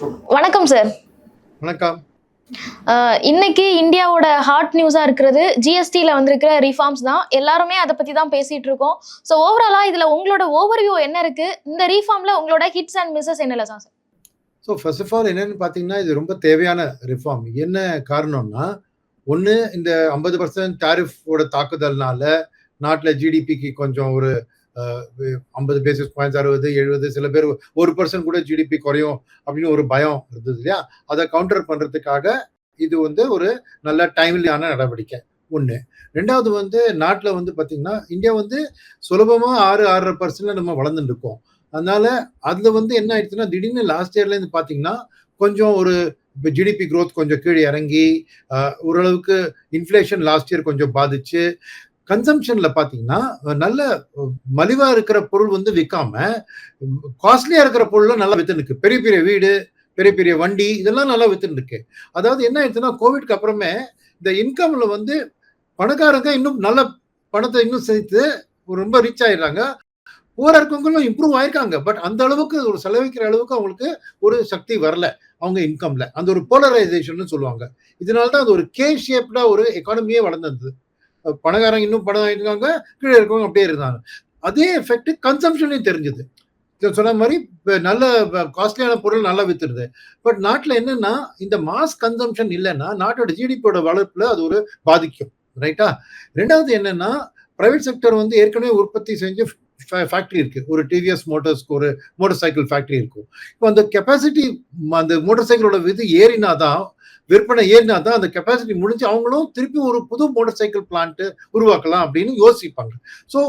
வணக்கம் சார் வணக்கம். இன்னைக்கு இந்தியாவோட ஹாட் நியூஸா இருக்கிறது ஜிஎஸ்டியில் வந்திருக்கிற ரிஃபார்ம்ஸ் தான். எல்லாருமே அதை பத்தி தான் பேசிட்டு இருக்கோம். ஸோ ஓவராலா இதுல உங்களோட ஓவர்வியூ என்ன இருக்கு? இந்த ரீஃபார்ம்ல உங்களோட ஹிட்ஸ் அண்ட் மிஸ்ஸஸ் என்னல sir so first of all என்னன்னு பார்த்தீங்கன்னா இது ரொம்ப தேவையான ரிஃபார்ம் என்ன காரணம்னா ஒன்று இந்த ஐம்பது பர்சன்ட் டாரிஃபோட தாக்குதல்னால நாட்டில் ஜிடிபிக்கு கொஞ்சம் ஒரு ஐம்பது பேசிஸ் பாயிண்ட்ஸ் அறுபது எழுபது சில பேர் ஒரு பர்சன்ட் கூட ஜிடிபி குறையும் அப்படின்னு ஒரு பயம் இருந்தது இல்லையா? அதை கவுண்டர் பண்ணுறதுக்காக இது வந்து ஒரு நல்ல டைம்லியான நடவடிக்கை. ஒன்று ரெண்டாவது வந்து நாட்டில் வந்து பார்த்திங்கன்னா இந்தியா வந்து சுலபமாக ஆறு ஆறரை பர்சன்டில் நம்ம வளர்ந்துட்டு இருக்கோம். அதனால அதில் வந்து என்ன ஆயிடுச்சுன்னா திடீர்னு லாஸ்ட் இயர்லேருந்து பார்த்தீங்கன்னா கொஞ்சம் ஒரு இப்போ ஜிடிபி க்ரோத் கொஞ்சம் கீழே இறங்கி ஓரளவுக்கு இன்ஃப்ளேஷன் லாஸ்ட் இயர் கொஞ்சம் பாதிச்சு கன்சம்ஷன்ல பாத்தீங்கன்னா நல்ல மலிவா இருக்கிற பொருள் வந்து விற்காம காஸ்ட்லியா இருக்கிற பொருள் நல்லா வித்து இருக்கு பெரிய பெரிய வீடு பெரிய பெரிய வண்டி இதெல்லாம் நல்லா வித்து இருக்கு அதாவது என்ன ஆயிடுச்சுன்னா கோவிட்க்கு அப்புறமே இந்த இன்கம்ல வந்து பணக்காரங்க இன்னும் நல்ல பணத்தை இன்னும் சேர்த்து ரொம்ப ரீச் ஆயிடுறாங்க. பூரா இருக்கவங்களும் இம்ப்ரூவ் ஆயிருக்காங்க. பட் அந்த அளவுக்கு ஒரு செலவழிக்கிற அளவுக்கு அவங்களுக்கு ஒரு சக்தி வரல அவங்க இன்கம்ல அந்த ஒரு போலரைசேஷன் சொல்லுவாங்க. இதனால தான் அது ஒரு கே ஷேப்டா ஒரு எக்கானமியே வளர்ந்தது பணக்காரங்க இன்னும் பணம் இருக்காங்க கீழே இருக்கவங்க அப்படியே இருந்தாங்க. அதே எஃபெக்ட் கன்சம்ஷன்லையும் தெரிஞ்சது. சொன்ன மாதிரி நல்ல காஸ்ட்லியான பொருள் நல்லா வித்துருது பட் நாட்டில் என்னன்னா இந்த மாஸ் கன்சம்ஷன் இல்லைன்னா நாட்டோட ஜிடிபியோட வளர்ப்புல அது ஒரு பாதிக்கும். ரைட்டா ரெண்டாவது என்னன்னா பிரைவேட் செக்டர் வந்து ஏற்கனவே உற்பத்தி செஞ்சு ஃபேக்டரி இருக்கு. ஒரு டிவிஎஸ் மோட்டார்ஸ்க்கு ஒரு மோட்டார் சைக்கிள் ஃபேக்டரி இருக்கும். இப்போ அந்த கெப்பாசிட்டி அந்த மோட்டார் சைக்கிளோட இது ஏறினா தான் விற்பனை ஏறினா தான் அந்த கெப்பாசிட்டி முடிஞ்சு அவங்களும் திருப்பி ஒரு புது மோட்டார் சைக்கிள் பிளான்ட் உருவாக்கலாம் அப்படின்னு யோசிப்பாங்க. ஸோ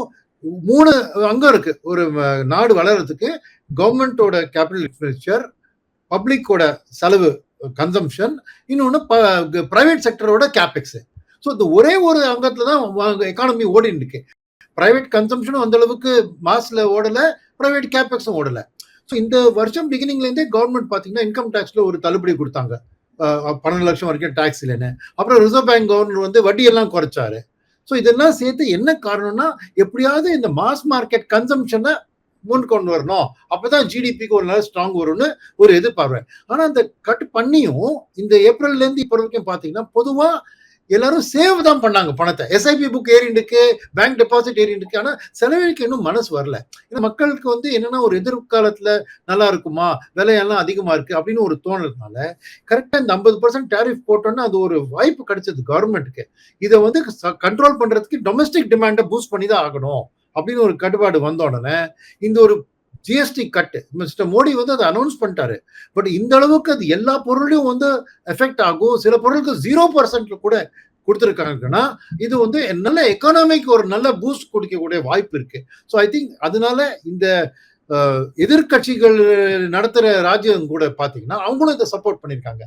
மூணு அங்கம் இருக்கு. ஒரு நாடு வளர்றதுக்கு கவர்மெண்டோட கேபிட்டல் எக்ஸ்பெண்டிச்சர் பப்ளிக்கோட செலவு கன்சம்ஷன் இன்னொன்று பிரைவேட் செக்டரோட கேபெக்ஸ் ஸோ இந்த ஒரே ஒரு அங்கத்துல தான் எக்கானமி ஓடின்னு இருக்கு. பிரைவேட் கன்சம்ஷனும் அந்த அளவுக்கு மாஸ்ல ஓடலை பிரைவேட் கேபெக்ஸும் ஓடலை. ஸோ இந்த வருஷம் பிகினிங்லேருந்தே கவர்மெண்ட் பார்த்தீங்கன்னா இன்கம் டேக்ஸில் ஒரு தள்ளுபடி கொடுத்தாங்க. பன்னெண்டு லட்சம் வரைக்கும் டேக்ஸ் இல்லைன்னு அப்புறம் ரிசர்வ் பேங்க் கவர்னர் வந்து வட்டியெல்லாம் குறைச்சாரு. ஸோ இதெல்லாம் சேர்த்து என்ன காரணம்னா எப்படியாவது இந்த மாஸ் மார்க்கெட் கன்சம்ஷனை முன் கொண்டு வரணும். அப்பதான் ஜிடிபிக்கு ஒரு நல்ல ஸ்ட்ராங் வரும்னு ஒரு எதிர்பார்வை ஆனா அந்த கட் பண்ணியும் இந்த ஏப்ரல்ல இருந்து இப்போ வரைக்கும் பாத்தீங்கன்னா பொதுவா எல்லாரும் சேவ் தான் பண்ணாங்க பணத்தை. எஸ்ஐபி புக் ஏறிண்டுக்கு பேங்க் டெபாசிட் ஏறிண்டுக்கு ஆனால் செலவழிக்க இன்னும் மனசு வரல. ஏன்னா மக்களுக்கு வந்து என்னன்னா ஒரு எதிர்காலத்தில் நல்லா இருக்குமா? விலையெல்லாம் அதிகமாக இருக்கு அப்படின்னு ஒரு தோணுறதுனால கரெக்டாக இந்த ஐம்பது பர்சன்ட் டேரிஃப் போட்டோன்னா அது ஒரு வாய்ப்பு கிடைச்சது கவர்மெண்ட்டுக்கு இதை வந்து கண்ட்ரோல் பண்ணுறதுக்கு டொமஸ்டிக் டிமாண்டை பூஸ்ட் பண்ணி தான் ஆகணும் அப்படின்னு ஒரு கட்டுப்பாடு வந்த உடனே இந்த ஒரு ஜிஎஸ்டி கட்டு மிஸ்டர் மோடி வந்து அதை அனௌன்ஸ் பண்ணிட்டாரு. பட் இந்த அளவுக்கு அது எல்லா பொருளையும் வந்து எஃபெக்ட் ஆகும். சில பொருளுக்கு ஜீரோ பர்சன்ட்ல கூட கொடுத்துருக்காங்கன்னா இது வந்து நல்ல எக்கானமிக்கு ஒரு நல்ல பூஸ்ட் கொடுக்கக்கூடிய வாய்ப்பு இருக்கு. ஸோ ஐ திங்க் அதனால இந்த எதிர்கட்சிகள் எதிர்க்கட்சிகள் ராஜ்யம் கூட பார்த்தீங்கன்னா அவங்களும் இதை சப்போர்ட் பண்ணியிருக்காங்க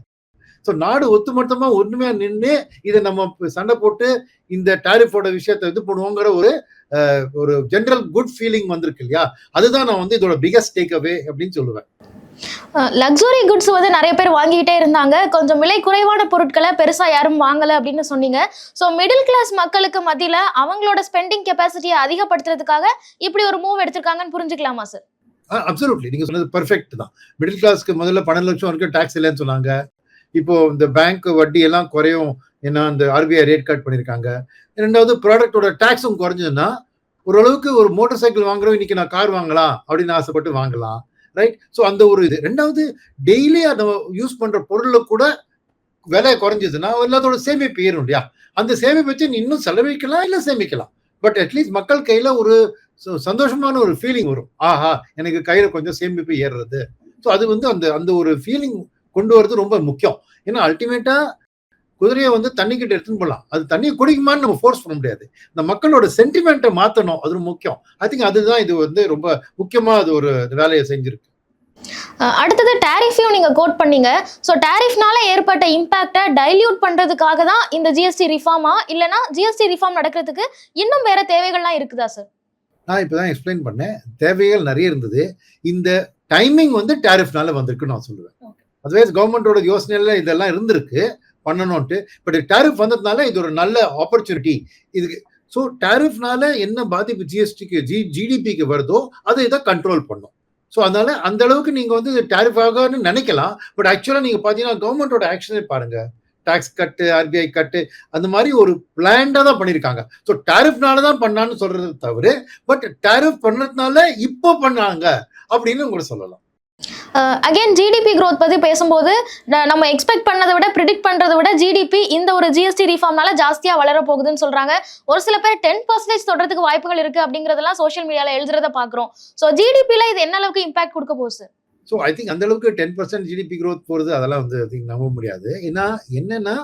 ஸோ நாடு ஒத்துமொத்தமாக ஒன்றுமையாக நின்று இதை நம்ம சண்டை போட்டு இந்த டாரிஃபோட விஷயத்தை இது பண்ணுவோங்கிற ஒரு ஒரு ஜென்ரல் குட் ஃபீலிங் வந்திருக்கு இல்லையா? அதுதான் நான் வந்து இதோட பிகஸ்ட் டேக் அவே அப்படின்னு சொல்லுவேன். லக்ஸுரி குட்ஸ் வந்து நிறைய பேர் வாங்கிக்கிட்டே இருந்தாங்க. கொஞ்சம் விலை குறைவான பொருட்களை பெருசா யாரும் வாங்கல அப்படின்னு சொன்னீங்க. ஸோ மிடில் கிளாஸ் மக்களுக்கு மத்தியில அவங்களோட ஸ்பெண்டிங் கெப்பாசிட்டியை அதிகப்படுத்துறதுக்காக இப்படி ஒரு மூவ் எடுத்திருக்காங்கன்னு புரிஞ்சுக்கலாமா சார் அப்சல்யூட்லி நீங்க சொன்னது பெர்ஃபெக்ட் தான். மிடில் கிளாஸ்க்கு முதல்ல பன்னெண்டு லட்சம் வரைக்கும் டாக்ஸ் இல்லைன்னு சொன்னாங்க. இப்போ இந்த பேங்க் வட்டி எல்லாம் குறையும். ஏன்னா அந்த ஆர்பிஐ ரேட் கட் பண்ணியிருக்காங்க ரெண்டாவது ப்ராடக்டோட டேக்ஸும் குறைஞ்சதுன்னா ஓரளவுக்கு ஒரு மோட்டார் சைக்கிள் வாங்குறோம் இன்னைக்கு நான் கார் வாங்கலாம் அப்படின்னு ஆசைப்பட்டு வாங்கலாம். ரைட் ஸோ அந்த ஒரு இது. ரெண்டாவது டெய்லி அதை யூஸ் பண்ற பொருள்ல கூட விலை குறைஞ்சதுன்னா எல்லாத்தோட சேமிப்பு ஏறும் இல்லையா? அந்த சேமிப்பு வச்சு இன்னும் செலவழிக்கலாம் இல்லை சேமிக்கலாம். பட் அட்லீஸ்ட் மக்கள் கையில ஒரு சந்தோஷமான ஒரு ஃபீலிங் வரும். ஆஹா எனக்கு கையில கொஞ்சம் சேமிப்பு ஏறுறது. ஸோ அது வந்து அந்த அந்த ஒரு ஃபீலிங் கொண்டு வரது ரொம்ப முக்கியம். ஏன்னா அல்டிமேட்டா குதிரையை வந்து தண்ணி கிட்ட எடுத்துன்னு போகலாம் அது தண்ணியை குடிக்குமான்னு நம்ம ஃபோர்ஸ் பண்ண முடியாது. இந்த மக்களோட சென்டிமெண்ட்டை மாத்தணும். அது முக்கியம். ஐ திங்க் அதுதான் இது வந்து ரொம்ப முக்கியமா அது ஒரு வேலையை செஞ்சிருக்கு. அடுத்தது டேரிஃபையும் நீங்க கோட் பண்ணீங்க. ஸோ டேரிஃப்னால ஏற்பட்ட இம்பாக்டை டைல்யூட் பண்றதுக்காக தான் இந்த ஜிஎஸ்டி ரிஃபார்மா இல்லைனா ஜிஎஸ்டி ரிஃபார்ம் நடக்கிறதுக்கு இன்னும் வேற தேவைகள்லாம் இருக்குதா சார் நான் இப்பதான் எக்ஸ்பிளைன் பண்ணேன். தேவைகள் நிறைய இருந்தது. இந்த டைமிங் வந்து டேரிஃப்னால வந்திருக்குன்னு நான் சொல்லுவேன். அதர்வைஸ் கவர்மெண்டோட யோசனையில இதெல்லாம் இருந்திருக்கு. பண்ணணும்ட்டு பட் டேரிஃப் வந்ததுனால இது ஒரு நல்ல ஆப்பர்ச்சுனிட்டி இதுக்கு ஸோ டேரிஃப்னால என்ன பாதிப்பு ஜிஎஸ்டிக்கு ஜி ஜிடிபிக்கு வருதோ அதை இதை கண்ட்ரோல் பண்ணும். ஸோ அதனால அந்த அளவுக்கு நீங்கள் வந்து டேரிஃப் ஆகும்னு நினைக்கலாம். பட் ஆக்சுவலாக நீங்கள் பார்த்தீங்கன்னா கவர்மெண்டோட ஆக்ஷனே பாருங்க. டாக்ஸ் கட்டு ஆர்பிஐ கட்டு அந்த மாதிரி ஒரு பிளான்டாக தான் பண்ணியிருக்காங்க ஸோ டேரிஃப்னால தான் பண்ணான்னு சொல்றது தவிர பட் டேரிஃப் பண்ணதுனால இப்போ பண்ணாங்க அப்படின்னு கூட சொல்லலாம். அகைன் ஜிடிபி க்ரோத் பற்றி பேசும்போது நம்ம எக்ஸ்பெக்ட் பண்ணதை விட ப்ரிடிக்ட் பண்ணுறதை விட ஜிடிபி இந்த ஒரு ஜிஎஸ்டி ரீஃபார்ம்னால ஜாஸ்தியாக வளர போகுதுன்னு ஒரு சில பேர் டென் பர்சன்டேஜ் தொடறதுக்கு வாய்ப்புகள் இருக்குது அப்படிங்கிறதெல்லாம் சோஷியல் மீடியாவில் எழுதுறத பார்க்குறோம். ஸோ ஜிடிபியில் இது என்ன அளவுக்கு இம்பாக்ட் கொடுக்க போகுது ஸோ ஐ திங்க் அந்த அளவுக்கு டென் பர்சன்ட் ஜிடிபி க்ரோத் போகிறது அதெல்லாம் வந்து ஐ திங்க் நம்ப முடியாது. ஏன்னா என்னன்னா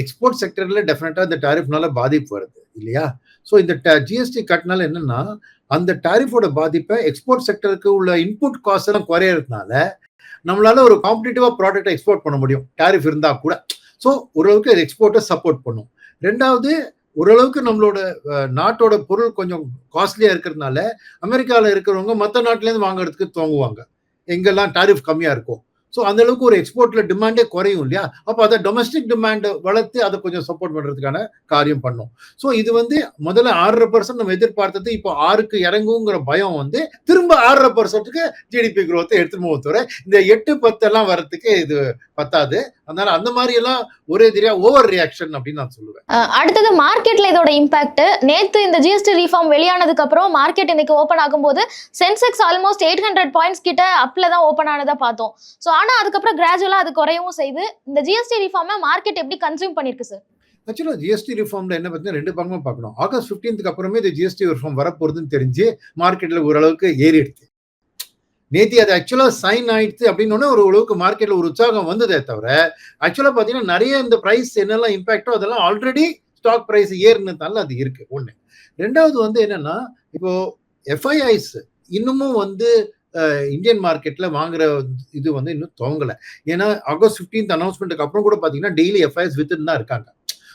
எக்ஸ்போர்ட் செக்டரில் டெஃபினட்டாக இந்த டாரிஃப்னால பாதிப்பு வருது இல்லையா? ஸோ இந்த ஜிஎஸ்டி கட்டினால என்னன்னா அந்த டாரிஃபோட பாதிப்பை எக்ஸ்போர்ட் செக்டருக்கு உள்ள இன்புட் காஸ்ட் எல்லாம் குறையறதுனால நம்மளால ஒரு காம்படிட்டிவா ப்ராடக்ட்டை எக்ஸ்போர்ட் பண்ண முடியும். டாரிஃப் இருந்தா கூட. ஸோ ஓரளவுக்கு அது எக்ஸ்போர்ட்டை சப்போர்ட் பண்ணும். ரெண்டாவது ஓரளவுக்கு நம்மளோட நாட்டோட பொருள் கொஞ்சம் காஸ்ட்லியா இருக்கிறதுனால அமெரிக்காவில் இருக்கிறவங்க மற்ற நாட்டிலேருந்து வாங்குறதுக்கு துவங்குவாங்க. எங்கெல்லாம் டாரிஃப் கம்மியா இருக்கும் ஸோ அந்த அளவுக்கு ஒரு எக்ஸ்போர்ட்ல டிமாண்டே குறையும் இல்லையா? அப்போ அதை டொமஸ்டிக் டிமாண்டை வளர்த்து அதை கொஞ்சம் சப்போர்ட் பண்றதுக்கான காரியம் பண்ணும். ஸோ இது வந்து முதல்ல ஆறரை பர்சன்ட் நம்ம எதிர்பார்த்தது இப்போ ஆறுக்கு இறங்குங்கிற பயம் வந்து திரும்ப ஆறரை பர்சன்ட்டுக்கு ஜிடிபி குரோத்தை எடுத்துட்டு போக தவிர இந்த எட்டு பத்தெல்லாம் வர்றதுக்கு இது பத்தாது. அதனால அந்த மாதிரி எல்லாம் ஒரே தெரியா ஓவர் ரியாக்ஷன் அப்படின்னு நான் சொல்லுவேன். அடுத்தது மார்க்கெட்ல இதோட இம்பாக்ட் நேத்து இந்த ஜிஎஸ்டி ரீஃபார்ம் வெளியானதுக்கு அப்புறம் மார்க்கெட் இன்னைக்கு ஓபன் ஆகும்போது Sensex almost eight hundred points கிட்ட அப்ல தான் ஓபன் ஆனதா பார்த்தோம். ஸோ ஆனால் அதுக்கப்புறம் கிராஜுவலாக அது குறையவும் செய்து இந்த ஜிஎஸ்டி ரிஃபார்மை மார்க்கெட் எப்படி கன்சியூம் பண்ணிருக்கு சார் ஆக்சுவலாக ஜிஎஸ்டி ரிஃபார்மில் என்ன பார்த்தீங்கன்னா ரெண்டு பக்கமாக பார்க்கணும். ஆகஸ்ட் ஃபிஃப்டீன்த்துக்கு அப்புறமே இந்த ஜிஎஸ்டி ரிஃபார்ம் வரப்போகுதுன்னு தெரிஞ்சு மார்க்கெட்டில் ஓரளவுக்கு ஏறிடுது நேத்தி அது ஆக்சுவலாக சைன் ஆயிடுச்சு அப்படின்னு ஒரு அளவுக்கு மார்க்கெட்டில் ஒரு உற்சாகம் வந்ததே தவிர ஆக்சுவலாக பார்த்தீங்கன்னா நிறைய இந்த ப்ரைஸ் என்னெல்லாம் இம்பாக்டோ அதெல்லாம் ஆல்ரெடி ஸ்டாக் ப்ரைஸ் ஏறினதால அது இருக்குது ஒன்று ரெண்டாவது வந்து என்னென்னா இப்போது எஃப்ஐஐஸ் இன்னமும் வந்து இந்தியன் மார்க்கெட்ல வாங்குற இது வந்து இன்னும் துவங்கல ஏன்னா ஆகஸ்ட் 15th அனௌன்ஸ்மெண்ட்டுக்கு அப்புறம் கூட பாத்தீங்கன்னா டெய்லி எஃப்ஐஎஸ் வித்துன்னு தான் இருக்காங்க.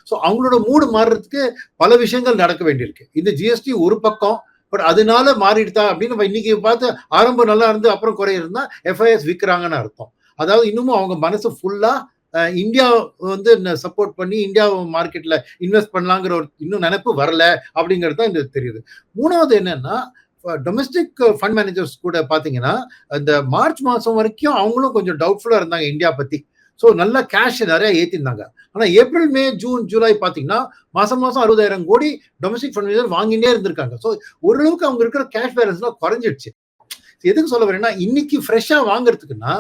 ஸோ அவங்களோட மூடு மாறுறதுக்கு பல விஷயங்கள் நடக்க வேண்டியிருக்கு. இந்த ஜிஎஸ்டி ஒரு பக்கம் பட் அதனால மாறிடுதா அப்படின்னு நம்ம இன்னைக்கு பார்த்து ஆரம்பம் நல்லா இருந்து அப்புறம் குறையிருந்தா எஃப்ஐஎஸ் விற்கிறாங்கன்னு அர்த்தம். அதாவது இன்னமும் அவங்க மனசு ஃபுல்லா இந்தியா வந்து சப்போர்ட் பண்ணி இந்தியா மார்க்கெட்ல இன்வெஸ்ட் பண்ணலாங்கிற ஒரு இன்னும் நினைப்பு வரல அப்படிங்கிறது தான் இந்த தெரியுது. மூணாவது என்னன்னா டொமஸ்டிக் ஃபண்ட் மேனேஜர்ஸ் கூட பார்த்தீங்கன்னா இந்த மார்ச் மாதம் வரைக்கும் அவங்களும் கொஞ்சம் டவுட்ஃபுல்லாக இருந்தாங்க இந்தியா பற்றி ஸோ நல்லா கேஷ் நிறையா ஏற்றிருந்தாங்க ஆனால் ஏப்ரல் மே ஜூன் ஜூலை பார்த்தீங்கன்னா மாதம் மாதம் அறுபதாயிரம் கோடி டொமஸ்டிக் ஃபண்ட் மேனேஜர் வாங்கிட்டே இருந்திருக்காங்க. ஸோ ஓரளவுக்கு அவங்க இருக்கிற கேஷ் பேலன்ஸ்லாம் குறைஞ்சிடுச்சு. எதுக்கு சொல்ல வரேன்னா இன்னைக்கு ஃப்ரெஷ்ஷாக வாங்குறதுக்குன்னா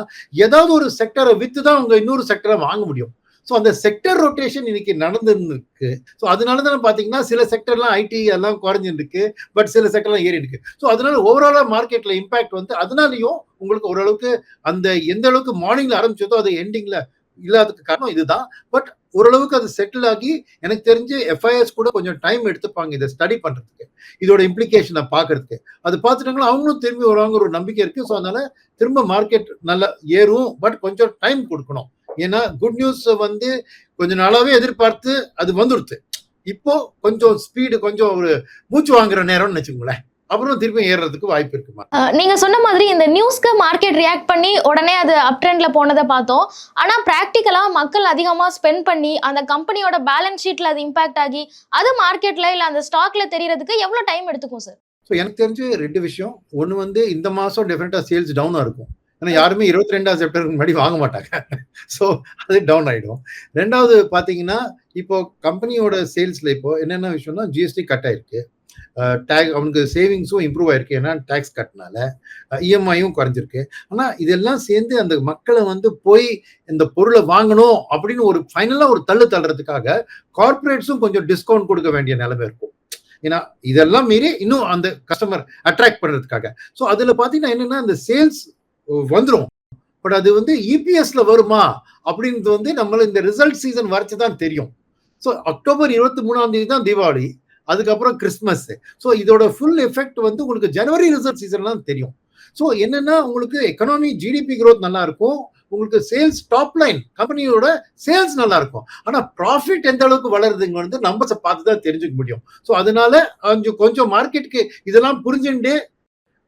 ஏதாவது ஒரு செக்டரை வித்து தான் அவங்க இன்னொரு செக்டரை வாங்க முடியும். ஸோ அந்த செக்டர் ரொட்டேஷன் இன்னைக்கு நடந்துருக்கு. ஸோ அதனால தான் பார்த்தீங்கன்னா சில செக்டர்லாம் ஐடி எல்லாம் குறைஞ்சிருக்கு பட் சில செக்டர்லாம் ஏறி இருக்கு ஸோ அதனால ஓவராலாக மார்க்கெட்டில் இம்பாக்ட் வந்து அதனாலையும் உங்களுக்கு ஓரளவுக்கு அந்த எந்த அளவுக்கு மார்னிங்ல ஆரம்பிச்சதோ அது எண்டிங்ல இல்லாததுக்கு காரணம் இதுதான். பட் ஓரளவுக்கு அது செட்டில் ஆகி எனக்கு தெரிஞ்சு எஃப்ஐஎஸ் கூட கொஞ்சம் டைம் எடுத்துப்பாங்க இதை ஸ்டடி பண்ணுறதுக்கு இதோட இம்ப்ளிகேஷனை பார்க்கறதுக்கு அது பார்த்துட்டாங்களா அவங்களும் திரும்பி வருவாங்க ஒரு நம்பிக்கை இருக்குது ஸோ அதனால திரும்ப மார்க்கெட் நல்லா ஏறும் பட் கொஞ்சம் டைம் கொடுக்கணும். ஏன்னா குட் நியூஸ் வந்து கொஞ்ச நாளாவே எதிர்பார்த்து அது வந்துடுது இப்போ கொஞ்சம் ஸ்பீடு கொஞ்சம் ஒரு மூச்சு வாங்குற நேரம்னு வச்சுக்கோங்களேன். அப்புறம் திருப்பி ஏறுறதுக்கு வாய்ப்பு இருக்குமா? நீங்க சொன்ன மாதிரி இந்த நியூஸ்க்கு மார்க்கெட் ரியாக்ட் பண்ணி உடனே அது அப் ட்ரெண்ட்ல போனதை பார்த்தோம். ஆனா பிராக்டிக்கலா மக்கள் அதிகமா ஸ்பெண்ட் பண்ணி அந்த கம்பெனியோட பேலன்ஸ் ஷீட்ல அது இம்பாக்ட் ஆகி அது மார்க்கெட்ல இல்ல அந்த ஸ்டாக்ல தெரியறதுக்கு எவ்வளவு டைம் எடுத்துக்கும் சார் ஸோ எனக்கு தெரிஞ்சு ரெண்டு விஷயம். ஒன்று வந்து இந்த மாதம் டெஃபினட்டாக சேல்ஸ் டவுனாக இருக்கும். ஏன்னா யாருமே இருபத்தி ரெண்டாவது செப்டம்பருக்கு முன்னாடி வாங்க மாட்டாங்க. ஸோ அது டவுன் ஆகிடும் ரெண்டாவது பார்த்தீங்கன்னா இப்போ கம்பெனியோட சேல்ஸில் இப்போ என்னென்ன விஷயம்னா ஜிஎஸ்டி கட் ஆயிருக்கு. டேக் அவனுக்கு சேவிங்ஸும் இம்ப்ரூவ் ஆயிருக்கு. ஏன்னா டேக்ஸ் கட்டினால இஎம்ஐயும் குறைஞ்சிருக்கு. ஆனால் இதெல்லாம் சேர்ந்து அந்த மக்களை வந்து போய் இந்த பொருளை வாங்கணும் அப்படின்னு ஒரு ஃபைனலாக ஒரு தள்ளு தள்ளுறதுக்காக கார்பரேட்ஸும் கொஞ்சம் டிஸ்கவுண்ட் கொடுக்க வேண்டிய நிலைமை இருக்கும். ஏன்னா இதெல்லாம் மீறி இன்னும் அந்த கஸ்டமர் அட்ராக்ட் பண்ணுறதுக்காக ஸோ அதில் பார்த்தீங்கன்னா என்னென்னா அந்த சேல்ஸ் வந்துடும் பட் அது வந்து இபிஎஸ்ல வருமா? அப்படின்றது வந்து நம்மள இந்த ரிசல்ட் சீசன் வரைச்சு தான் தெரியும். ஸோ அக்டோபர் இருபத்தி மூணாம் தேதி தான் தீபாவளி. அதுக்கப்புறம் கிறிஸ்மஸ் ஸோ இதோட ஃபுல் எஃபெக்ட் வந்து உங்களுக்கு ஜனவரி ரிசல்ட் சீசன்லாம் தெரியும். ஸோ என்னன்னா உங்களுக்கு எக்கனாமி ஜிடிபி க்ரோத் நல்லா இருக்கும் உங்களுக்கு சேல்ஸ் டாப் லைன் கம்பெனியோட சேல்ஸ் நல்லா இருக்கும் ஆனா ப்ராஃபிட் எந்த அளவுக்கு வளருதுங்க வந்து நம்பர்ஸை பார்த்து தான் தெரிஞ்சுக்க முடியும். ஸோ அதனால கொஞ்சம் கொஞ்சம் மார்க்கெட்டுக்கு இதெல்லாம் புரிஞ்சுட்டு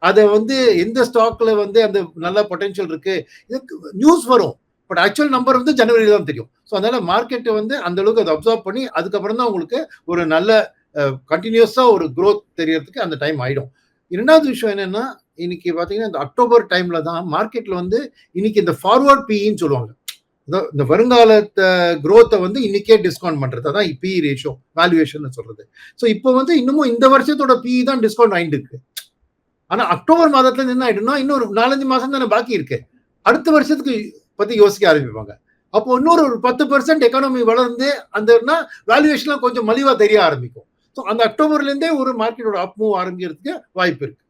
அதை வந்து எந்த ஸ்டாக்ல வந்து அந்த நல்ல பொட்டன்ஷியல் இருக்கு. இதுக்கு நியூஸ் வரும். பட் ஆக்சுவல் நம்பர் வந்து ஜனவரியில தான் தெரியும். ஸோ அதனால மார்க்கெட்டை வந்து அந்த அளவுக்கு அதை அப்சர்வ் பண்ணி அதுக்கப்புறம் தான் உங்களுக்கு ஒரு நல்ல கண்டினியூஸா ஒரு க்ரோத் தெரியறதுக்கு அந்த டைம் ஆயிடும். இரண்டாவது விஷயம் என்னன்னா இன்னைக்கு பார்த்தீங்கன்னா இந்த அக்டோபர் டைம்ல தான் மார்க்கெட்ல வந்து இன்னைக்கு இந்த ஃபார்வர்ட் பிஇன்னு சொல்லுவாங்க. இந்த வருங்காலத்தை க்ரோத்தை வந்து இன்னைக்கே டிஸ்கவுண்ட் பண்றது. அதான் பி ரேஷியோ வேல்யூவேஷன் சொல்றது. ஸோ இப்போ வந்து இன்னமும் இந்த வருஷத்தோட பி தான் டிஸ்கவுண்ட் ஆயிட்டு இருக்கு ஆனா அக்டோபர் மாதத்துல என்ன ஆயிடும்னா இன்னொரு நாலஞ்சு மாசம் தானே பாக்கி இருக்கு. அடுத்த வருஷத்துக்கு பத்தி யோசிக்க ஆரம்பிப்பாங்க. அப்போ இன்னொரு ஒரு பத்து பெர்சன்ட் எக்கானமி வளர்ந்து அந்த வேல்யூவேஷன்லாம் கொஞ்சம் மலிவா தெரிய ஆரம்பிக்கும். ஸோ அந்த அக்டோபர்ல இருந்தே ஒரு மார்க்கெட்டோட அப் மூவ் ஆரம்பிக்கிறதுக்கு வாய்ப்பு இருக்கு.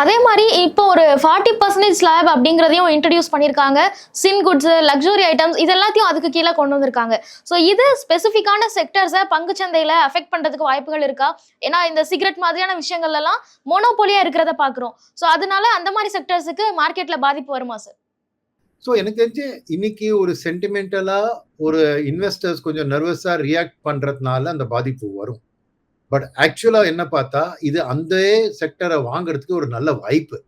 அதே மாதிரி இப்போ ஒரு ஃபார்ட்டி பர்சன்டேஜ் ஸ்லாப் அப்படிங்கிறதையும் இன்ட்ரடியூஸ் பண்ணியிருக்காங்க. சின் குட்ஸ் லக்ஸுரி ஐட்டம்ஸ் இது எல்லாத்தையும் அதுக்கு கீழே கொண்டு வந்திருக்காங்க. ஸோ இது ஸ்பெசிஃபிக்கான செக்டர்ஸை பங்குச்சந்தையில் அஃபெக்ட் பண்ணுறதுக்கு வாய்ப்புகள் இருக்கா? ஏன்னா இந்த சிகரெட் மாதிரியான விஷயங்கள்லாம் மோனோபோலியாக இருக்கிறத பார்க்குறோம் ஸோ அதனால அந்த மாதிரி செக்டர்ஸுக்கு மார்க்கெட்டில் பாதிப்பு வருமா சார் ஸோ எனக்கு தெரிஞ்சு இன்னைக்கு ஒரு சென்டிமெண்டலாக ஒரு இன்வெஸ்டர்ஸ் கொஞ்சம் நர்வஸாக ரியாக்ட் பண்ணுறதுனால அந்த பாதிப்பு வரும். பட் ஆக்சுவலாக என்ன பார்த்தா இது அந்த செக்டரை வாங்குறதுக்கு ஒரு நல்ல வாய்ப்பு.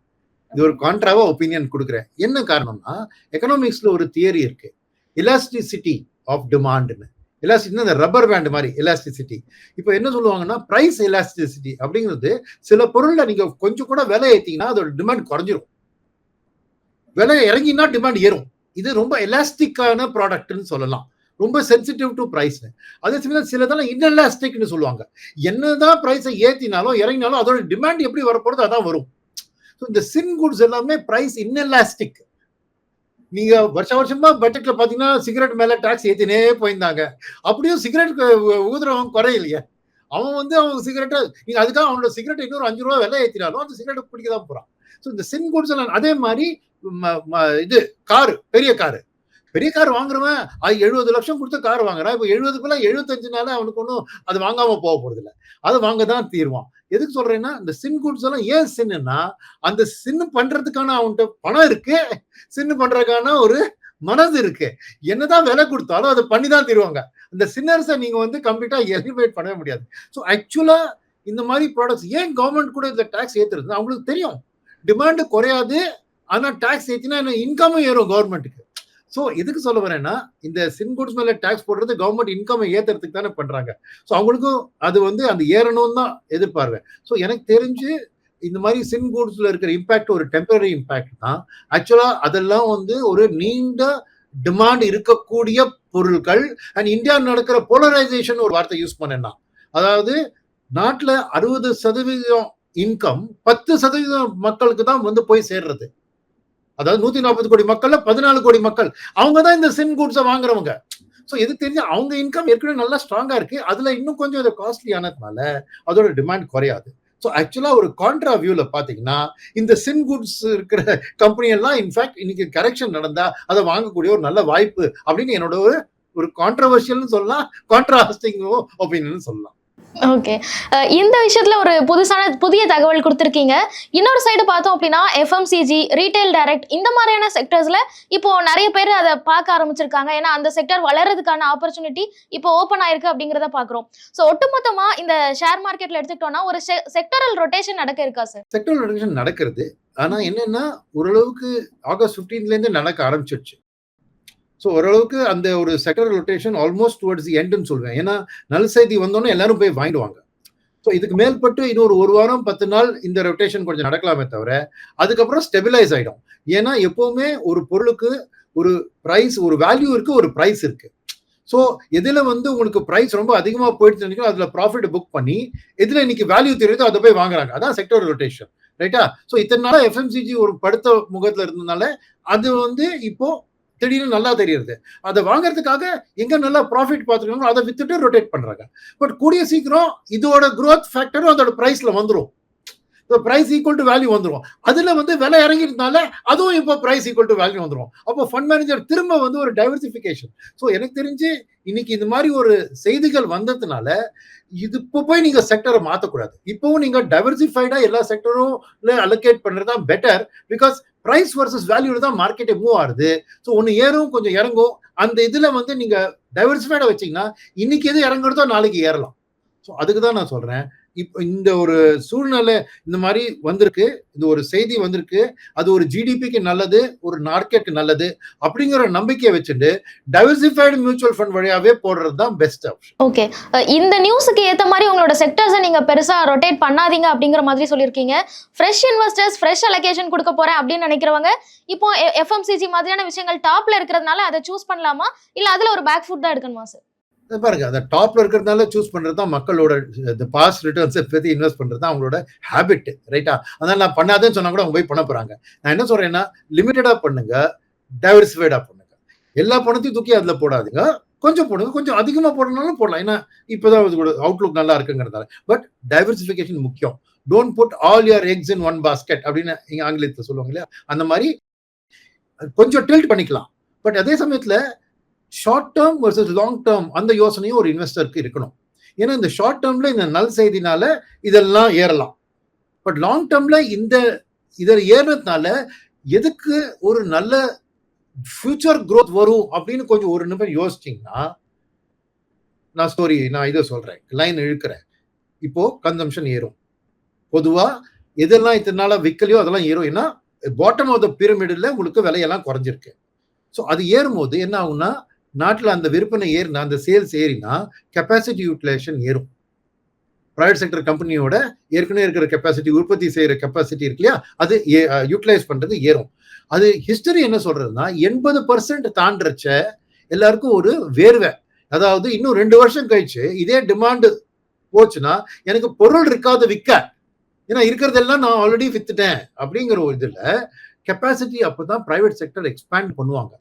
இது ஒரு கான்ட்ராவா ஒப்பீனியன் கொடுக்குறேன். என்ன காரணம்னா எக்கனாமிக்ஸ்ல ஒரு தியரி இருக்கு. எலாஸ்டிசிட்டி ஆஃப் டிமாண்ட்னு எலாஸ்டிசிட்டி இந்த ரப்பர் பேண்ட் மாதிரி எலாஸ்டிசிட்டி இப்போ என்ன சொல்லுவாங்கன்னா ப்ரைஸ் எலாஸ்டிசிட்டி அப்படிங்கிறது சில பொருளில் நீங்கள் கொஞ்சம் கூட விலை ஏற்றிங்கன்னா அதோட டிமாண்ட் குறைஞ்சிரும். விலை இறங்கினா டிமாண்ட் ஏறும். இது ரொம்ப எலாஸ்டிக்கான ப்ராடக்ட்னு சொல்லலாம். ரொம்ப சென்சிட்டிவ் டு ப்ரைஸ்னு அதே சமயம் சிலதெல்லாம் இன்எலாஸ்டிக்னு சொல்லுவாங்க. என்னதான் ப்ரைஸை ஏற்றினாலும் இறங்கினாலும் அதோட டிமாண்ட் எப்படி வரப்போறது அதான் வரும். ஸோ இந்த சின் குட்ஸ் எல்லாமே ப்ரைஸ் இன்எலாஸ்டிக் நீங்க வருஷ வருஷமா பட்ஜெட்ல பாத்தீங்கன்னா சிகரெட் மேல டாக்ஸ் ஏத்தினே போயிருந்தாங்க. அப்படியும் சிகரெட் ஊதுறவன் குறையிலையே. அவன் வந்து அவன் சிகரெட்டை நீங்க அதுக்காக அவனோட சிகரெட் இன்னொரு அஞ்சு ரூபா விலை ஏத்தினாலும் அந்த சிகரெட் பிடிக்க தான் போறான். ஸோ இந்த சின் குட்ஸ் எல்லாம் அதே மாதிரி ம- ம- இது காரு பெரிய காரு பெரிய கார் வாங்குறவன் அது எழுபது லட்சம் கொடுத்து கார் வாங்குறான். இப்போ எழுபதுக்குள்ள எழுபத்தஞ்சுனால அவனுக்கு ஒன்றும் அது வாங்காம போக போறது இல்லை அது வாங்க தான் தீர்வான். எதுக்கு சொல்றேன்னா இந்த சின் குட்ஸ் எல்லாம் ஏன் சின்னுன்னா அந்த சின்னு பண்றதுக்கான அவன்கிட்ட பணம் இருக்கு. சின்னு பண்றதுக்கான ஒரு மனது இருக்கு. என்னதான் விலை கொடுத்தாலும் அதை பண்ணி தான் தருவாங்க. இந்த சின்னர்ஸை நீங்க வந்து கம்ப்ளீட்டா எலிமினேட் பண்ணவே முடியாது. ஸோ ஆக்சுவலா இந்த மாதிரி ப்ராடக்ட்ஸ் ஏன் கவர்மெண்ட் கூட இந்த டேக்ஸ் ஏத்துறது அவங்களுக்கு தெரியும். டிமாண்டு குறையாது. ஆனா ஏற்றினா ஏத்தினா இன்கமும் ஏறும் கவர்மெண்ட்டுக்கு ஸோ எதுக்கு சொல்ல வரேன்னா இந்த சின் குட்ஸ் மேல டேக்ஸ் போடுறது கவர்மெண்ட் இன்கம் ஏத்துறதுக்கு தானே பண்றாங்க. ஸோ அவங்களுக்கும் அது வந்து அந்த ஏறணும்னு தான் எதிர்பார்வை ஸோ எனக்கு தெரிஞ்சு இந்த மாதிரி சின் குட்ஸ்ல இருக்கிற இம்பாக்ட் ஒரு டெம்பரரி இம்பாக்ட் தான். ஆக்சுவலா அதெல்லாம் வந்து ஒரு நீண்ட டிமாண்ட் இருக்கக்கூடிய பொருட்கள் அண்ட் இந்தியா நடக்கிற போலரைசேஷன் ஒரு வார்த்தை யூஸ் பண்ணேன்னா அதாவது நாட்டில் அறுபது சதவீதம் இன்கம் பத்து சதவீதம் மக்களுக்கு தான் வந்து போய் சேர்றது. அதாவது நூத்தி நாற்பது கோடி மக்கள்ல பதினாலு கோடி மக்கள். அவங்க தான் இந்த சிம் கூட்ஸை வாங்குறவங்க. ஸோ எது தெரிஞ்சு அவங்க இன்கம் ஏற்கனவே நல்லா ஸ்ட்ராங்கா இருக்கு. அதுல இன்னும் கொஞ்சம் இது காஸ்ட்லி ஆனதுனால அதோட டிமாண்ட் குறையாது. ஸோ ஆக்சுவலாக ஒரு கான்ட்ரா வியூவில் பார்த்தீங்கன்னா இந்த சின் குட்ஸ் இருக்கிற கம்பெனியெல்லாம் இன்ஃபேக்ட் இன்னைக்கு கரெக்ஷன் நடந்தால் அதை வாங்கக்கூடிய ஒரு நல்ல வாய்ப்பு அப்படின்னு என்னோட ஒரு ஒரு கான்ட்ரவர்ஷியல்னு சொல்லலாம் கான்ட்ராஸ்டிங் ஒப்பீனியன் சொல்லலாம். ஓகே இந்த விஷயத்துல ஒரு புதுசான புதிய தகவல் கொடுத்துருக்கீங்க. இன்னொரு சைடு பார்த்தோம் அப்படின்னா எஃப்எம்சிஜி ரீட்டைல் டைரக்ட் இந்த மாதிரியான செக்டர்ஸ்ல இப்போ நிறைய பேர் அதை பார்க்க ஆரம்பிச்சிருக்காங்க. ஏன்னா அந்த செக்டர் வளர்றதுக்கான ஆப்பர்ச்சுனிட்டி இப்போ ஓப்பன் ஆயிருக்கு அப்படிங்கிறத பார்க்குறோம். ஸோ ஒட்டுமொத்தமா இந்த ஷேர் மார்க்கெட்ல எடுத்துக்கிட்டோம்னா ஒரு செக்டரல் ரொட்டேஷன் நடக்க இருக்கா சார் செக்டரல் ரொட்டேஷன் நடக்கிறது. ஆனா என்னன்னா ஓரளவுக்கு ஆகஸ்ட் 15ல இருந்து நடக்க ஆரம்பிச்சிருச்சு. ஸோ ஓரளவுக்கு அந்த ஒரு செக்டர் ரொட்டேஷன் ஆல்மோஸ்ட் டுவர்ட்ஸ் எண்டுன்னு சொல்லுவேன் ஏன்னா நல்ல செய்தி வந்தோன்னே எல்லாரும் போய் வாங்கிடுவாங்க. ஸோ இதுக்கு மேல்பட்டு இன்னொரு ஒரு வாரம் பத்து நாள் இந்த ரொட்டேஷன் கொஞ்சம் நடக்கலாமே தவிர அதுக்கப்புறம் ஸ்டெபிலைஸ் ஆகிடும் ஏன்னா எப்போவுமே ஒரு பொருளுக்கு ஒரு ப்ரைஸ் ஒரு வேல்யூ இருக்குது ஒரு ப்ரைஸ் இருக்குது ஸோ எதில் வந்து உங்களுக்கு ப்ரைஸ் ரொம்ப அதிகமாக போயிடுச்சு நினைக்கிறோம் அதில் ப்ராஃபிட் புக் பண்ணி எதில் இன்னைக்கு வேல்யூ தெரியுதோ அதை போய் வாங்குறாங்க. அதான் செக்டர் ரொட்டேஷன் ரைட்டா ஸோ இத்தனை நாளாக எஃப்எம்சிஜி ஒரு படுத்த முகத்தில் இருந்ததுனால அது வந்து இப்போ திடீர்னு நல்லா தெரியுது அதை வாங்குறதுக்காக எங்க நல்லா ப்ராஃபிட் பார்த்துருக்காங்களோ அதை வித்துட்டு ரொட்டேட் பண்றாங்க. பட் கூடிய சீக்கிரம் இதோட குரோத் ஃபேக்டரும் அதோட ப்ரைஸ்ல வந்துடும் இப்போ ப்ரைஸ் ஈக்குவல் டு வேல்யூ வந்துடும் அதில் வந்து விலை இறங்கிருந்தால அதுவும் இப்போ ப்ரைஸ் ஈக்குவல் டு வேல்யூ வந்துடும் அப்போ ஃபண்ட் மேனேஜர் திரும்ப வந்து ஒரு டைவர்சிஃபிகேஷன் ஸோ எனக்கு தெரிஞ்சு இன்னைக்கு இந்த மாதிரி ஒரு செய்திகள் வந்ததுனால இது இப்போ போய் நீங்கள் செக்டரை மாற்றக்கூடாது இப்போவும் நீங்கள் டைவர்சிஃபைடாக எல்லா செக்டரும் அலோகேட் பண்ணுறது தான் பெட்டர் பிகாஸ் பிரைஸ் வர்சஸ் வேல்யூல தான் மார்க்கெட்டே மூவ் ஆகுது. ஸோ ஒன்று ஏறும் கொஞ்சம் இறங்கும். அந்த இதில் வந்து நீங்கள் டைவர்சிஃபைடாக வச்சிங்கன்னா இன்னைக்கு எது இறங்குறதோ நாளைக்கு ஏறலாம். ஸோ அதுக்கு தான் நான் சொல்கிறேன் இப்போ இந்த ஒரு சூழ்நிலை இந்த மாதிரி வந்திருக்கு இந்த ஒரு செய்தி வந்திருக்கு அது ஒரு ஜிடிபிக்கு நல்லது ஒரு மார்க்கெட்டுக்கு நல்லது அப்படிங்கிற நம்பிக்கையை வச்சுட்டு டைவர்சிஃபைடு மியூச்சுவல் ஃபண்ட் வழியாவே போடுறது தான் பெஸ்ட் ஆப்ஷன் ஓகே இந்த நியூஸுக்கு ஏற்ற மாதிரி உங்களோட செக்டர்ஸை நீங்க பெருசா ரொட்டேட் பண்ணாதீங்க அப்படிங்கிற மாதிரி சொல்லியிருக்கீங்க. ஃப்ரெஷ் இன்வெஸ்டர்ஸ் ஃப்ரெஷ் அலோகேஷன் கொடுக்க போறேன் அப்படின்னு நினைக்கிறவங்க இப்போ எஃப்எம்சிஜி மாதிரியான விஷயங்கள் டாப்ல இருக்கிறதுனால அதை சூஸ் பண்ணலாமா? இல்ல அதுல ஒரு பேக் ஃபுட் தான் எடுக்கணுமா சார் பாருங்க அந்த டாப்ல இருக்கிறதுனால சூஸ் பண்றது தான் மக்களோட பாஸ் ரிட்டர்ன்ஸை பற்றி இன்வெஸ்ட் பண்றது தான் அவங்களோட ஹேபிட் ரைட்டா அதனால நான் பண்ணாதேன்னு சொன்னா கூட அவங்க போய் பண்ண போறாங்க. நான் என்ன சொல்றேன்னா லிமிட்டடா பண்ணுங்க டைவர்சிஃபைடா பண்ணுங்க. எல்லா பணத்தையும் தூக்கி அதுல போடாதுங்க. கொஞ்சம் போடுங்க கொஞ்சம் அதிகமா போடணும்னாலும் போடலாம். ஏன்னா இப்போதான் இதோட அவுட்லுக் நல்லா இருக்குங்கிறதால பட் டைவர்சிஃபிகேஷன் முக்கியம். Don't put all your eggs in one basket அப்படின்னு இங்க ஆங்கிலத்தில் சொல்லுவாங்க இல்லையா? அந்த மாதிரி கொஞ்சம் டில்ட் பண்ணிக்கலாம். பட் அதே சமயத்துல short term versus long term அந்த யோசனையும் ஒரு இன்வெஸ்டருக்கு இருக்கணும். ஏன்னா இந்த ஷார்ட் டேர்ம்ல இந்த நல் செய்தினால இதெல்லாம் ஏறலாம். பட் லாங் டேர்ம்ல இந்த இதில் ஏறினதுனால எதுக்கு ஒரு நல்ல ஃபியூச்சர் க்ரோத் வரும் அப்படின்னு கொஞ்சம் ஒரு நிமிடம் யோசிச்சிங்கன்னா நான் ஸ்டோரி நான் இதை சொல்றேன். லைன் இழுக்கிறேன். இப்போ கன்சம்ஷன் ஏறும். பொதுவா எதெல்லாம் இத்தனை நாளாக விற்கலையோ அதெல்லாம் ஏறும். ஏன்னா பாட்டம் ஆஃப் த பிரமிடில் உங்களுக்கு விலையெல்லாம் குறைஞ்சிருக்கு. ஸோ அது ஏறும்போது என்ன ஆகும்னா நாட்டில் அந்த விற்பனை ஏறினா அந்த சேல்ஸ் ஏறினா கெப்பாசிட்டி யூட்டிலைசேஷன் ஏறும். ப்ரைவேட் செக்டர் கம்பெனியோட ஏற்கனவே இருக்கிற கெப்பாசிட்டி உற்பத்தி செய்கிற கெப்பாசிட்டி இருக்கு இல்லையா? அது யூட்டிலைஸ் பண்ணுறது ஏறும். அது ஹிஸ்டரி என்ன சொல்றதுன்னா எண்பது பர்சன்ட் தாண்டறச்ச எல்லாருக்கும் ஒரு வேர்வை. அதாவது இன்னும் ரெண்டு வருஷம் கழிச்சு இதே டிமாண்டு போச்சுன்னா எனக்கு பொருள் இருக்காது விற்க ஏன்னா இருக்கிறதெல்லாம் நான் ஆல்ரெடி வித்துட்டேன். அப்படிங்கிற ஒரு இதில் கெப்பாசிட்டி அப்போ தான் ப்ரைவேட் செக்டர் எக்ஸ்பேண்ட் பண்ணுவாங்க.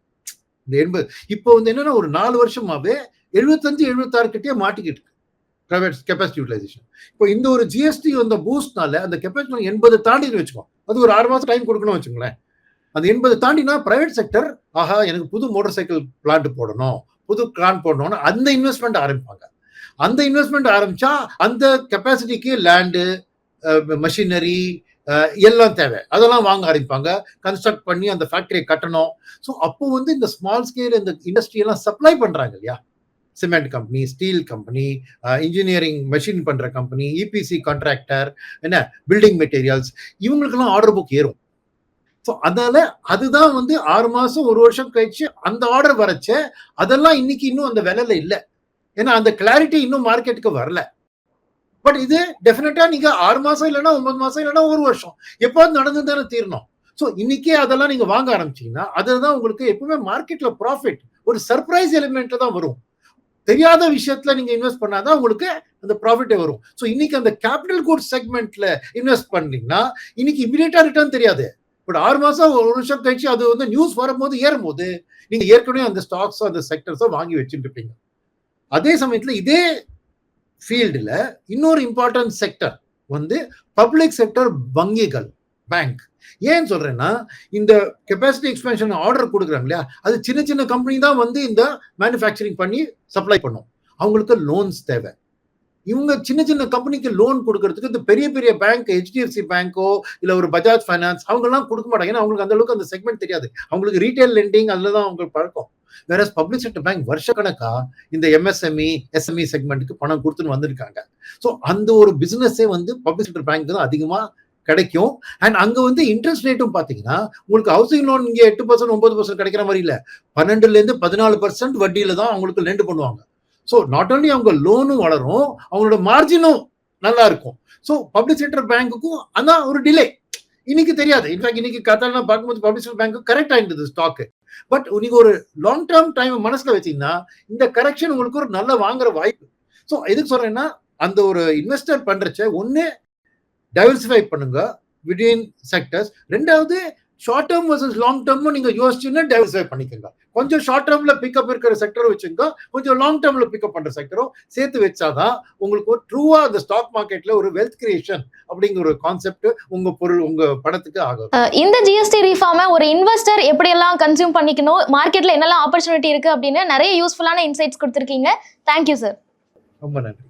இந்த எண்பது. இப்போ வந்து என்னன்னா ஒரு நாலு வருஷமாவே எழுபத்தஞ்சு எழுபத்தாறு கிட்டே மாட்டிக்கிட்டு இருக்கு. பிரைவேட் கெப்பாசிட்டி யூட்டிலைசேஷன் இப்போ இந்த ஒரு ஜிஎஸ்டி வந்த பூஸ்ட்னால அந்த கெப்பாசிட்டி எண்பது தாண்டி வச்சுக்கோ. அது ஒரு ஆறு மாதம் டைம் கொடுக்கணும் வச்சுங்களேன் அந்த எண்பது தாண்டினா பிரைவேட் செக்டர் ஆஹா எனக்கு புது மோட்டார் சைக்கிள் பிளான்ட் போடணும் புது பிளான் போடணும்னு அந்த இன்வெஸ்ட்மெண்ட் ஆரம்பிப்பாங்க. அந்த இன்வெஸ்ட்மெண்ட் ஆரம்பிச்சா அந்த கெப்பாசிட்டிக்கு லேண்டு மஷினரி எல்லாம் தேவை. அதெல்லாம் வாங்க ஆரம்பிப்பாங்க. கன்ஸ்ட்ரக்ட் பண்ணி அந்த ஃபேக்டரியை கட்டணும். ஸோ அப்போ வந்து இந்த ஸ்மால் ஸ்கேல் இந்த இண்டஸ்ட்ரி எல்லாம் சப்ளை பண்ணுறாங்க இல்லையா? Cement company steel company engineering machine பண்ணுற கம்பெனி இபிசி கான்ட்ராக்டர் என்ன? பில்டிங் மெட்டீரியல்ஸ் இவங்களுக்கெல்லாம் ஆர்டர் புக் ஏறும். ஸோ அதனால அதுதான் வந்து ஆறு மாதம் ஒரு வருஷம் கழிச்சு அந்த ஆர்டர் வரச்ச அதெல்லாம் இன்னைக்கு இன்னும் அந்த விலையில இல்லை. ஏன்னா அந்த கிளாரிட்டி இன்னும் மார்க்கெட்டுக்கு வரல. பட் இது டெஃபினட்டா நீங்க ஆறு மாசம் இல்லைன்னா ஒன்பது மாசம் இல்லைன்னா ஒரு வருஷம். எப்போது நடந்து தானே தீரணும். ஸோ இன்னைக்கே அதெல்லாம் நீங்க வாங்க ஆரம்பிச்சீங்கன்னா அதுதான் உங்களுக்கு எப்பவுமே மார்க்கெட்ல ப்ராஃபிட் ஒரு சர்ப்ரைஸ் எலிமெண்ட்ல தான் வரும். தெரியாத விஷயத்துல நீங்க இன்வெஸ்ட் பண்ணாதான் உங்களுக்கு அந்த ப்ராஃபிட்டே வரும். ஸோ இன்னைக்கு அந்த கேபிட்டல் குட்ஸ் செக்மெண்ட்ல இன்வெஸ்ட் பண்ணீங்கன்னா இன்னைக்கு இமீடியட்டா ரிட்டர்ன் தெரியாது. பட் ஆறு மாசம் ஒரு வருஷம் கழிச்சு அது வந்து நியூஸ் வரும்போது ஏறும்போது நீங்க ஏற்கனவே அந்த ஸ்டாக்ஸோ அந்த செக்டர்ஸோ வாங்கி வச்சுட்டு இருப்பீங்க. அதே சமயத்துல இதே ஃபீல்டில் இன்னொரு இம்பார்ட்டன்ட் செக்டர் வந்து பப்ளிக் செக்டர் வங்கிகள் பேங்க் ஏன் சொல்றேன்னா இந்த கெப்பாசிட்டி எக்ஸ்பென்ஷன் ஆர்டர் கொடுக்குறாங்க இல்லையா? அது சின்ன சின்ன கம்பெனி தான் வந்து இந்த மேனுஃபேக்சரிங் பண்ணி சப்ளை பண்ணும். அவங்களுக்கு லோன்ஸ் தேவை. இவங்க சின்ன சின்ன கம்பெனிக்கு லோன் கொடுக்கறதுக்கு இந்த பெரிய பெரிய பேங்க் ஹெச்டிஎஃப்சி பேங்கோ இல்லை ஒரு பஜாஜ் ஃபைனான்ஸ் அவங்கெல்லாம் கொடுக்க மாட்டாங்க. ஏன்னா அவங்களுக்கு அந்த அளவுக்கு அந்த செக்மெண்ட் தெரியாது. அவங்களுக்கு ரீட்டைல் லெண்டிங் அதில் தான் அவங்களுக்கு பழக்கம். வேற பப்ளிக் செக்டர் பேங்க் வருஷக்கணக்கா இந்த எம்எஸ்எம்இ எஸ்எம்இ செக்மெண்ட்டுக்கு பணம் கொடுத்துன்னு வந்திருக்காங்க. ஸோ அந்த ஒரு பிசினஸே வந்து பப்ளிக் செக்டர் பேங்க் தான் அதிகமா கிடைக்கும். அண்ட் அங்க வந்து இன்ட்ரெஸ்ட் ரேட்டும் பாத்தீங்கன்னா உங்களுக்கு ஹவுசிங் லோன் இங்க எட்டு பர்சன்ட் ஒன்பது பர்சன்ட் கிடைக்கிற மாதிரி இல்ல. பன்னெண்டுல இருந்து பதினாலு பர்சன்ட் வட்டியில தான் அவங்களுக்கு லெண்ட் பண்ணுவாங்க. ஸோ நாட் ஓன்லி அவங்க லோனும் வளரும் அவங்களோட மார்ஜினும் நல்லா இருக்கும். ஸோ பப்ளிக் செக்டர் பேங்க்குக்கும் அதான் ஒரு டிலே இன்னைக்கு தெரியாது. இன்ஃபேக்ட் இன்னைக்கு கத்தாலாம் பார்க்கும்போது பப்ளிக் பேங்க் கரெக்ட் ஆயிருந்தது ஸ்டாக்கு பட் நீங்க ஒரு லாங் டேர்ம் டைம் மனசுல வச்சீங்கன்னா இந்த கரெக்ஷன் உங்களுக்கு ஒரு நல்ல வாங்குற வாய்ப்பு. ஸோ எதுக்கு சொல்றேன்னா அந்த ஒரு இன்வெஸ்டர் பண்றச்ச ஒன்னு டைவர்சிஃபை பண்ணுங்க விட்வீன் செக்டர்ஸ் ரெண்டாவது ஷார்ட் டேர்ம் வர்சஸ் லாங் டேர்மும் நீங்க யோசிச்சுன்னா டைவர்சிஃபை பண்ணிக்கோங்க. கொஞ்சம் ஷார்ட் டேர்ம்ல பிக்கப் இருக்கிற செக்டர் வச்சுங்க கொஞ்சம் லாங் டேர்ம்ல பிக்கப் பண்ற செக்டரும் சேர்த்து வச்சாதான் உங்களுக்கு ட்ரூவா அந்த ஸ்டாக் மார்க்கெட்ல ஒரு வெல்த் கிரியேஷன் அப்படிங்கிற ஒரு கான்செப்ட் உங்க பொருள் உங்க பணத்துக்கு ஆகும். இந்த ஜிஎஸ்டி ரீஃபார்மை ஒரு இன்வெஸ்டர் எப்படியெல்லாம் கன்சியூம் பண்ணிக்கணும் மார்க்கெட்ல என்னெல்லாம் ஆப்பர்ச்சுனிட்டி இருக்கு அப்படின்னு நிறைய யூஸ்ஃபுல்லான இன்சைட்ஸ் கொடுத்துருக்கீங்க. தேங்க்யூ சார் ரொம்ப நன்றி.